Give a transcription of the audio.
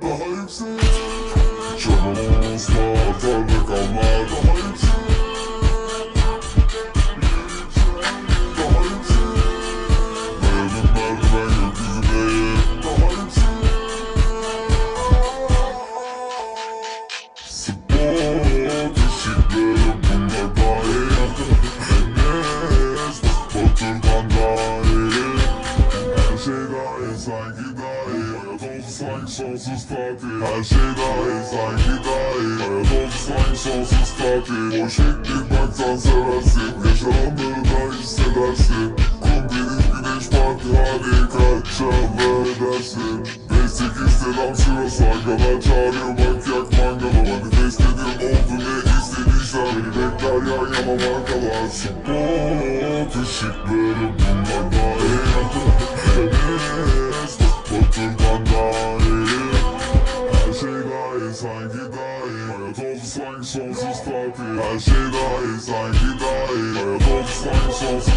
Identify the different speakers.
Speaker 1: Behave yourself. Sanki sonsuz tatil Her şey daha iyi sanki daha iyi Hayat oldu sanki sonsuz tatil Boş baksan seversin Yaşananları da hissedersin Kum benim güneş parti harika Çağlar edersin 5-8 selam şurası Arkadan çağırıyor bak yak mangalı Manifest ediyorum oldu ne istediysen Beni bekler yan yana markalar Spot ışıkları bunlar sanki daha iyi Hayat oldu sanki sonsuz tatil Her şey daha iyi sanki daha iyi Hayat